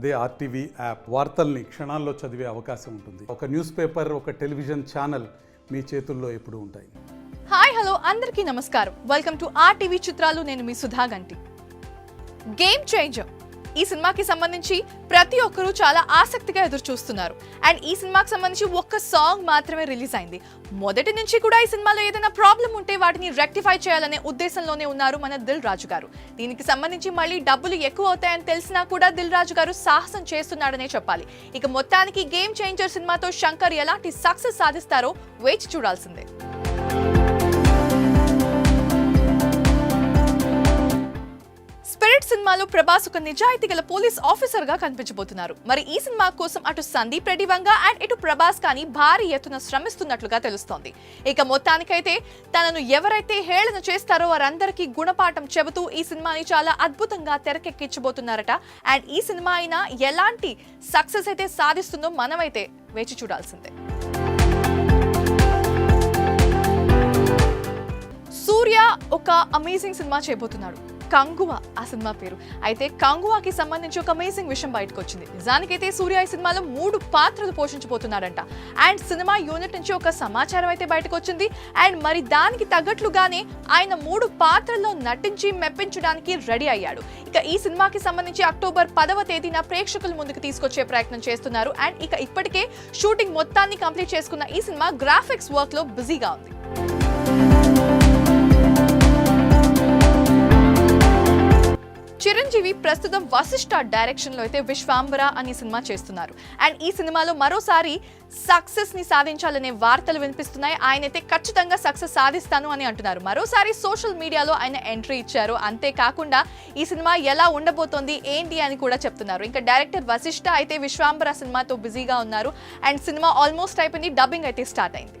అదే RTV app వార్తల్ని క్షణాల్లో చదివే అవకాశం ఉంటుంది. ఒక న్యూస్ పేపర్ ఒక టెలివిజన్ ఛానల్ మీ చేతుల్లో ఎప్పుడు ఉంటాయి. హాయ్ హలో అందరికీ నమస్కారం. వెల్కమ్ టు ఆర్ టీవీ చిత్రాలు. నేను మీ సుధా గంటి. Game changer. ఈ సినిమాకి సంబంధించి ప్రతి ఒక్కరూ చాలా ఆసక్తిగా ఎదురు చూస్తున్నారు అండ్ ఈ సినిమాకి సంబంధించి ఒక్క సాంగ్ మాత్రమే రిలీజ్ అయింది. మొదటి నుంచి కూడా ఈ సినిమాలో ఏదైనా ప్రాబ్లం ఉంటే వాటిని రెక్టిఫై చేయాలనే ఉద్దేశంలోనే ఉన్నారు మన దిల్ రాజు గారు. దీనికి సంబంధించి మళ్ళీ డబ్బులు ఎక్కువ అవుతాయని తెలిసినా కూడా దిల్ రాజు గారు సాహసం చేస్తున్నాడనే చెప్పాలి. ఇక మొత్తానికి గేమ్ చేంజర్ సినిమాతో శంకర్ ఎలాంటి సక్సెస్ సాధిస్తారో వేచి చూడాల్సిందే. స్పిరిట్ సినిమాలో ప్రభాస్ ఒక నిజాయితీ గల పోలీస్ ఆఫీసర్గా కనిపించబోతున్నారు. మరి ఈ సినిమా కోసం అటు సందీప్ రెడ్డి వంగ అండ్ ఇటు ప్రభాస్ కానీ భారీ ఎత్తున శ్రమిస్తున్నట్లుగా తెలుస్తోంది. ఇక మొత్తానికైతే తనను ఎవరైతే హేళన చేస్తారో వారందరికీ గుణపాఠం చెబుతూ ఈ సినిమాని చాలా అద్భుతంగా తెరకెక్కించబోతున్నారట. అండ్ ఈ సినిమా అయినా ఎలాంటి సక్సెస్ అయితే సాధిస్తుందో మనమైతే వేచి చూడాల్సిందే. సూర్య ఒక అమేజింగ్ సినిమా చేయబోతున్నాడు. కంగువ ఆ సినిమా పేరు. అయితే కంగువాకి సంబంధించి ఒక అమేజింగ్ విషయం బయటకు వచ్చింది నిజానికైతే సూర్య ఈ సినిమాలో మూడు పాత్రలు పోషించబోతున్నాడంట. అండ్ సినిమా యూనిట్ నుంచి ఒక సమాచారం అయితే బయటకు వచ్చింది అండ్ మరి దానికి తగ్గట్లుగానే ఆయన మూడు పాత్రల్లో నటించి మెప్పించడానికి రెడీ అయ్యాడు. ఇక ఈ సినిమాకి సంబంధించి అక్టోబర్ పదవ తేదీన ప్రేక్షకుల ముందుకు తీసుకొచ్చే ప్రయత్నం చేస్తున్నారు. అండ్ ఇక ఇప్పటికే షూటింగ్ మొత్తాన్ని కంప్లీట్ చేసుకున్న ఈ సినిమా గ్రాఫిక్స్ వర్క్లో బిజీగా ఉంది. చిరంజీవి ప్రస్తుతం వశిష్ఠ డైరెక్షన్లో అయితే విశ్వాంబర అనే సినిమా చేస్తున్నారు. అండ్ ఈ సినిమాలో మరోసారి సక్సెస్ని సాధించాలనే వార్తలు వినిపిస్తున్నాయి. ఆయన అయితే ఖచ్చితంగా సక్సెస్ సాధిస్తాను అని అంటున్నారు. మరోసారి సోషల్ మీడియాలో ఆయన ఎంట్రీ ఇచ్చారు. అంతేకాకుండా ఈ సినిమా ఎలా ఉండబోతోంది ఏంటి అని కూడా చెప్తున్నారు. ఇంకా డైరెక్టర్ వశిష్ఠ అయితే విశ్వాంబర సినిమాతో బిజీగా ఉన్నారు. అండ్ సినిమా ఆల్మోస్ట్ అయిపోయింది డబ్బింగ్ అయితే స్టార్ట్ అయింది.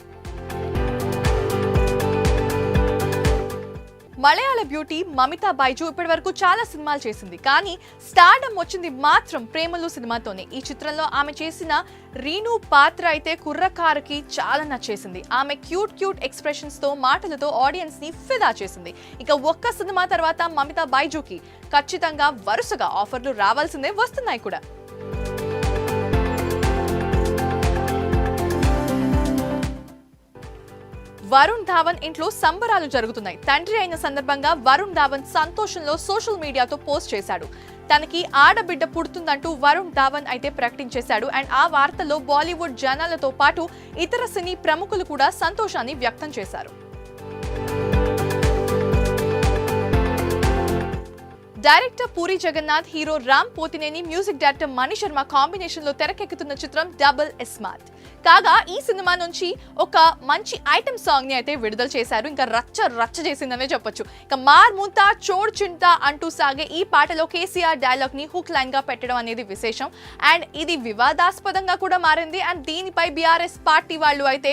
మలయాళ బ్యూటీ మమితా బైజు ఇప్పటి వరకు చాలా సినిమాలు చేసింది. కానీ స్టార్డమ్ వచ్చింది మాత్రం ప్రేమలు సినిమాతోనే. ఈ చిత్రంలో ఆమె చేసిన రీను పాత్ర అయితే కుర్రకారుకి చాలా నచ్చేసింది. ఆమె క్యూట్ క్యూట్ ఎక్స్ప్రెషన్స్తో మాటలతో ఆడియన్స్ని ఫిదా చేసింది. ఇక ఒక్క సినిమా తర్వాత మమితా బైజుకి ఖచ్చితంగా వరుసగా ఆఫర్లు రావాల్సిందే వస్తున్నాయి కూడా. వరుణ్ ధావన్ ఇంట్లో సంబరాలు జరుగుతున్నాయి. తండ్రి అయిన సందర్భంగా వరుణ్ ధావన్ సంతోషంలో సోషల్ మీడియాతో పోస్ట్ చేశాడు. తనకి ఆడబిడ్డ పుడుతుందంటూ వరుణ్ ధావన్ అయితే ప్రకటించేశాడు. అండ్ ఆ వార్తలో బాలీవుడ్ జనాలతో పాటు ఇతర సినీ ప్రముఖులు కూడా సంతోషాన్ని వ్యక్తం చేశారు. Director Puri Jagannath hero Ram Pothineni music director Mani Sharma కాంబినేషన్లో తెరకెక్కుతున్న చిత్రం డబుల్ ఎస్మార్ట్ కాగా ఈ సినిమా నుంచి ఒక మంచి ఐటమ్ సాంగ్ని అయితే విడుదల చేశారు. ఇంకా రచ్చ రచ్చ చేసిందనే చెప్పొచ్చు. ఇక మార్ ముంతా చోడ్ చింతా అంటూ సాగే ఈ పాటలో కేసీఆర్ డైలాగ్ని హుక్ లైన్గా పెట్టడం అనేది విశేషం. అండ్ ఇది వివాదాస్పదంగా కూడా మారింది. అండ్ దీనిపై బీఆర్ఎస్ పార్టీ వాళ్ళు అయితే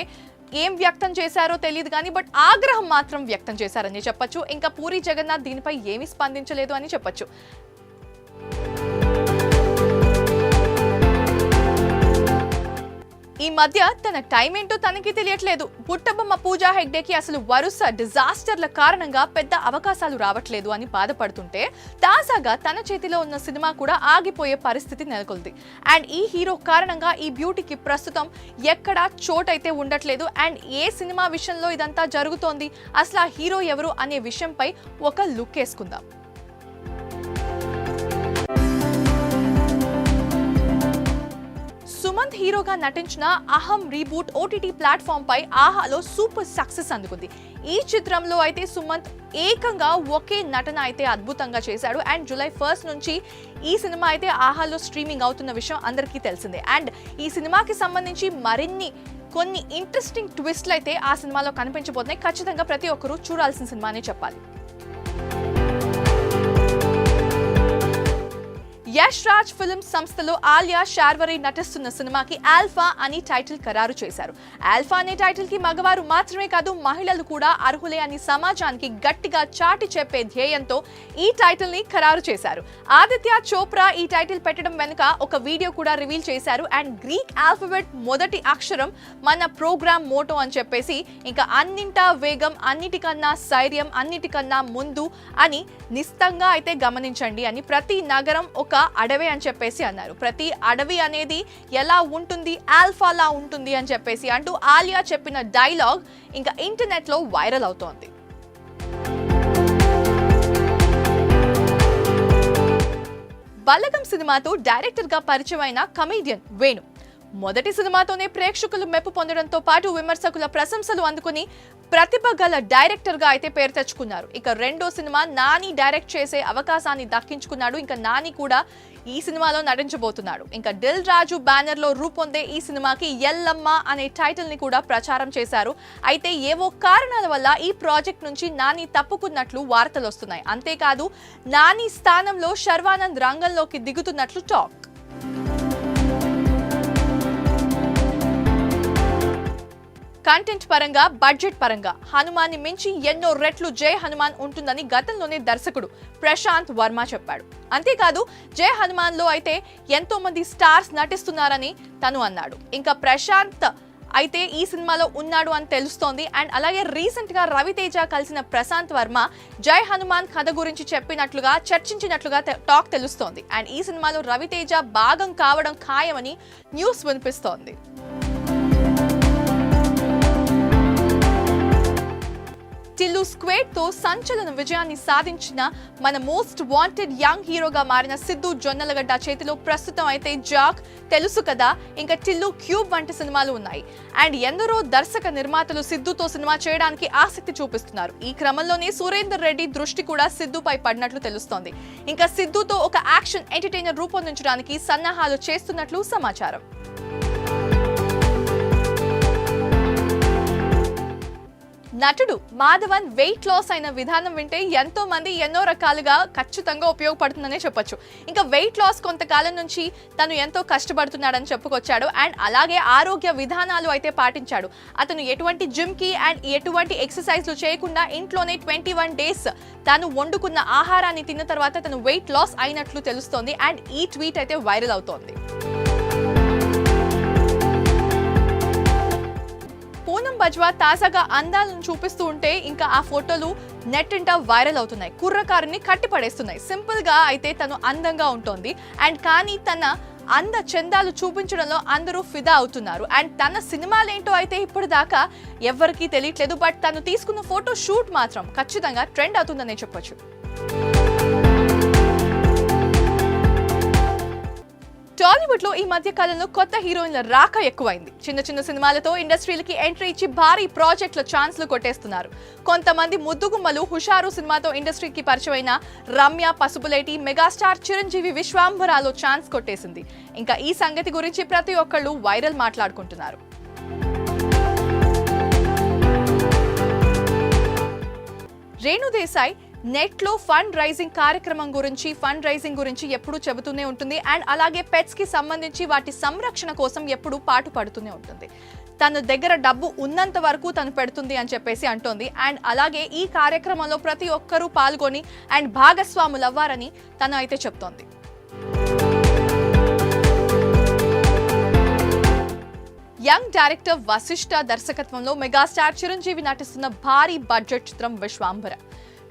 ఏం వ్యక్తం చేశారో తెలియదు కానీ బట్ ఆగ్రహం మాత్రం వ్యక్తం చేశారని చెప్పొచ్చు. ఇంకా పూరి జగన్నాథ్ దీనిపై ఏమీ స్పందించలేదు అని చెప్పొచ్చు. ఈ మధ్య తన టైం ఏంటో తనకి తెలియట్లేదు. పుట్టబొమ్మ పూజా హెగ్డేకి అసలు వరుస డిజాస్టర్ల కారణంగా పెద్ద అవకాశాలు రావట్లేదు అని బాధపడుతుంటే తాజాగా తన చేతిలో ఉన్న సినిమా కూడా ఆగిపోయే పరిస్థితి నెలకొంది. అండ్ ఈ హీరో కారణంగా ఈ బ్యూటీకి ప్రస్తుతం ఎక్కడా చోటైతే ఉండట్లేదు. అండ్ ఏ సినిమా విషయంలో ఇదంతా జరుగుతోంది అసలు ఆ హీరో ఎవరు అనే విషయంపై ఒక లుక్ వేసుకుందాం. హీరోగా నటించిన అహం రీబూట్ ఓటీటీ ప్లాట్ఫామ్ పై ఆహాలో సూపర్ సక్సెస్ అందుకుంది. ఈ చిత్రంలో అయితే సుమంత్ ఏకంగా ఒకే నటన అయితే అద్భుతంగా చేశాడు. అండ్ జూలై ఫస్ట్ నుంచి ఈ సినిమా అయితే ఆహాలో స్ట్రీమింగ్ అవుతున్న విషయం అందరికీ తెలిసిందే. అండ్ ఈ సినిమాకి సంబంధించి మరిన్ని కొన్ని ఇంట్రెస్టింగ్ ట్విస్ట్లు అయితే ఆ సినిమాలో కనిపించబోతున్నాయి. ఖచ్చితంగా ప్రతి ఒక్కరూ చూడాల్సిన సినిమానే చెప్పాలి. యష్ రాజ్ ఫిల్మ్ సంస్థలో ఆలియా షార్వరీ నటిస్తున్న సినిమాకి ఆల్ఫా అని టైటిల్ ఖరారు చేశారు. ఆల్ఫా అనే టైటిల్కి మగవారు మాత్రమే కాదు మహిళలు కూడా అర్హులే అని సమాజానికి గట్టిగా చాటి చెప్పే ధ్యేయంతో ఈ టైటిల్ని ఖరారు చేశారు. ఆదిత్య చోప్రా ఈ టైటిల్ పెట్టడం వెనుక ఒక వీడియో కూడా రివీల్ చేశారు. అండ్ గ్రీక్ ఆల్ఫబెట్ మొదటి అక్షరం మన ప్రోగ్రామ్ మోటో అని చెప్పేసి ఇంకా అన్నింటా వేగం అన్నిటికన్నా స్థైర్యం అన్నిటికన్నా ముందు అని నిస్తంగా అయితే గమనించండి అని ప్రతి నగరం ఒక అడవే అని చెప్పేసి అన్నారు. ప్రతి అడవి అనేది ఎలా ఉంటుంది ఆల్ఫాలా ఉంటుంది అని చెప్పేసి అంటూ ఆలియా చెప్పిన డైలాగ్ ఇంకా ఇంటర్నెట్లో వైరల్ అవుతోంది. బలగం సినిమాతో డైరెక్టర్గా పరిచయమైన కమీడియన్ వేణు. మొదటి సినిమాతోనే ప్రేక్షకులు మెప్పు పొందడంతో పాటు విమర్శకుల ప్రశంసలు అందుకుని ప్రతిభ గల డైరెక్టర్గా అయితే పేరు తెచ్చుకున్నారు. ఇక రెండో సినిమా నాని డైరెక్ట్ చేసే అవకాశాన్ని దక్కించుకున్నాడు. ఇంకా నాని కూడా ఈ సినిమాలో నటించబోతున్నాడు. ఇంకా దిల్ రాజు బ్యానర్లో రూపొందే ఈ సినిమాకి ఎల్లమ్మ అనే టైటిల్ని కూడా ప్రచారం చేశారు. అయితే ఏవో కారణాల వల్ల ఈ ప్రాజెక్ట్ నుంచి నాని తప్పుకున్నట్లు వార్తలు వస్తున్నాయి. అంతేకాదు నాని స్థానంలో శర్వానంద్ రంగంలోకి దిగుతున్నట్లు టాక్. కంటెంట్ పరంగా బడ్జెట్ పరంగా హనుమాన్ని మించి ఎన్నో రెట్లు జై హనుమాన్ ఉంటుందని గతంలోనే దర్శకుడు ప్రశాంత్ వర్మ చెప్పాడు. అంతేకాదు జై హనుమాన్లో అయితే ఎంతో మంది స్టార్స్ నటిస్తున్నారని తను అన్నాడు. ఇంకా ప్రశాంత్ అయితే ఈ సినిమాలో ఉన్నాడు అని తెలుస్తోంది. అండ్ అలాగే రీసెంట్గా రవితేజ కలిసిన ప్రశాంత్ వర్మ జై హనుమాన్ కథ గురించి చెప్పినట్లుగా చర్చించినట్లుగా టాక్ తెలుస్తోంది. అండ్ ఈ సినిమాలో రవితేజ భాగం కావడం ఖాయమని న్యూస్ వినిపిస్తోంది. టిల్లు స్క్వేడ్తో సంచలన విజయాన్ని సాధించిన మన మోస్ట్ వాంటెడ్ యంగ్ హీరోగా మారిన సిద్ధు జొన్నలగడ్డ చేతిలో ప్రస్తుతం అయితే జాక్. తెలుసు కదా ఇంకా టిల్లు క్యూబ్ వంటి సినిమాలు ఉన్నాయి. అండ్ ఎందరో దర్శక నిర్మాతలు సిద్ధుతో సినిమా చేయడానికి ఆసక్తి చూపిస్తున్నారు. ఈ క్రమంలోనే సురేందర్ రెడ్డి దృష్టి కూడా సిద్ధుపై పడినట్లు తెలుస్తోంది. ఇంకా సిద్ధుతో ఒక యాక్షన్ ఎంటర్టైనర్ రూపొందించడానికి సన్నాహాలు చేస్తున్నట్లు సమాచారం. నటుడు మాధవన్ వెయిట్ లాస్ అయిన విధానం వింటే ఎంతో మంది ఎన్నో రకాలుగా ఖచ్చితంగా ఉపయోగపడుతుందనే చెప్పొచ్చు. ఇంకా వెయిట్ లాస్ కొంతకాలం నుంచి తను ఎంతో కష్టపడుతున్నాడని చెప్పుకొచ్చాడు. అండ్ అలాగే ఆరోగ్య విధానాలు అయితే పాటించాడు. అతను ఎటువంటి జిమ్కి అండ్ ఎటువంటి ఎక్సర్సైజ్లు చేయకుండా ఇంట్లోనే ట్వంటీ వన్ డేస్ తను వండుకున్న ఆహారాన్ని తిన్న తర్వాత తను వెయిట్ లాస్ అయినట్లు తెలుస్తోంది. అండ్ ఈ ట్వీట్ అయితే వైరల్ అవుతోంది. పూనం తాజాగా అందాలను చూపిస్తూ ఉంటే ఇంకా ఆ ఫోటోలు నెట్ ఇంట వైరల్ అవుతున్నాయి. కుర్రకారుని కట్టిపడేస్తున్నాయి. సింపుల్గా అయితే తను అందంగా ఉంటుంది. అండ్ కానీ తన అంద చందాలు చూపించడంలో అందరూ ఫిదా అవుతున్నారు. అండ్ తన సినిమాలేంటో అయితే ఇప్పుడు దాకా తెలియట్లేదు. బట్ తను తీసుకున్న ఫోటో షూట్ మాత్రం ఖచ్చితంగా ట్రెండ్ అవుతుందనే చెప్పొచ్చు. టాలీవుడ్లో ఈ మధ్య కాలంలో కొత్త హీరోయిన్ల రాక ఎక్కువైంది. చిన్న చిన్న సినిమాలతో ఇండస్ట్రీలకి ఎంట్రీ ఇచ్చి భారీ ప్రాజెక్టుల ఛాన్స్లు కొట్టేస్తున్నారు. కొంతమంది ముద్దుగుమ్మలు హుషారు సినిమాతో ఇండస్ట్రీకి పరిచయమైన రమ్య పసుపులేటి మెగాస్టార్ చిరంజీవి విశ్వాంబరాలో ఛాన్స్ కొట్టేసింది. ఇంకా ఈ సంగతి గురించి ప్రతి ఒక్కళ్ళు వైరల్ మాట్లాడుకుంటున్నారు. రేణు దేశాయ్ నెట్లో ఫండ్ రైజింగ్ కార్యక్రమం గురించి ఫండ్ రైజింగ్ గురించి ఎప్పుడూ చెబుతూనే ఉంటుంది. అండ్ అలాగే పెట్స్కి సంబంధించి వాటి సంరక్షణ కోసం ఎప్పుడూ పాటు పడుతూనే ఉంటుంది. తన దగ్గర డబ్బు ఉన్నంత వరకు తను పెడుతుంది అని చెప్పేసి అంటోంది. అండ్ అలాగే ఈ కార్యక్రమంలో ప్రతి ఒక్కరూ పాల్గొని అండ్ భాగస్వాములు అవ్వారని తను అయితే చెప్తోంది. యంగ్ డైరెక్టర్ వశిష్ఠ దర్శకత్వంలో మెగాస్టార్ చిరంజీవి నటిస్తున్న భారీ బడ్జెట్ చిత్రం విశ్వాంబర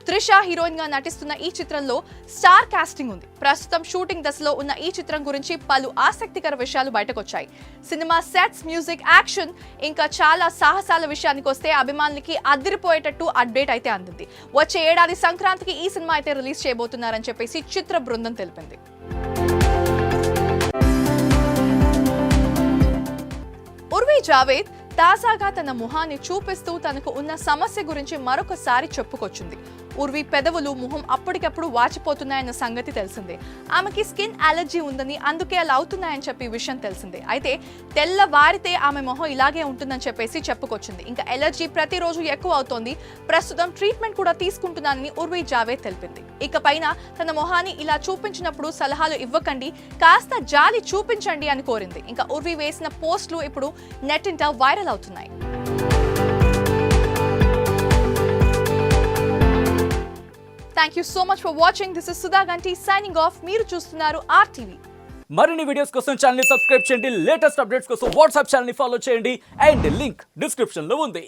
త్రిష హీరోయిన్గా నటిస్తున్న ఈ చిత్రంలో స్టార్ కాస్టింగ్ ఉంది. ప్రస్తుతం షూటింగ్ దశలో ఉన్న ఈ చిత్రం గురించి పలు ఆసక్తికర విషయాలు బయటకొచ్చాయి. సినిమా సెట్స్ మ్యూజిక్ యాక్షన్ ఇంకా చాలా సాహసాల విషయానికి వస్తే అభిమానులకి అదిరిపోయేటట్టు అప్డేట్ అయితే అందింది. వచ్చే ఏడాది సంక్రాంతికి ఈ సినిమా అయితే రిలీజ్ చేయబోతున్నారని చెప్పేసి చిత్ర బృందం తెలిపింది. ఉర్వి జావేద్ తాజాగా తన ముఖాన్ని చూపిస్తూ తనకు ఉన్న సమస్య గురించి మరొకసారి చెప్పుకొచ్చింది. ఉర్వి పెదవులు ముఖం అప్పటికప్పుడు వాచిపోతున్నాయన్న సంగతి తెలిసిందే. ఆమెకి స్కిన్ అలర్జీ ఉందని అందుకే అలా అవుతున్నాయని చెప్పి విషయం తెలిసిందే. అయితే తెల్లవారితే ఆమె మొహం ఇలాగే ఉంటుందని చెప్పేసి చెప్పుకొచ్చింది. ఇంకా ఎలర్జీ ప్రతిరోజు ఎక్కువ అవుతోంది. ప్రస్తుతం ట్రీట్మెంట్ కూడా తీసుకుంటున్నానని ఉర్వి జావేద్ తెలిపింది. ఇకపైన తన మొహాన్ని ఇలా చూపించినప్పుడు సలహాలు ఇవ్వకండి కాస్త జాలి చూపించండి అని కోరింది. ఇంకా ఉర్వి వేసిన పోస్టులు ఇప్పుడు నెట్ ఇంట వైరల్ అవుతున్నాయి. Thank you so much for watching this is Sudha Ganti signing off మీరు చూస్తున్నారు ఆర్టీవీ మరిన్ని వీడియోస్ కోసం ఛానల్ సబ్స్క్రైబ్ చేయండి. లేటెస్ట్ అప్డేట్స్ కోసం వాట్సాప్ ఛానల్ ఫాలో చేయండి. అండ్ లింక్ డిస్క్రిప్షన్లో ఉంది.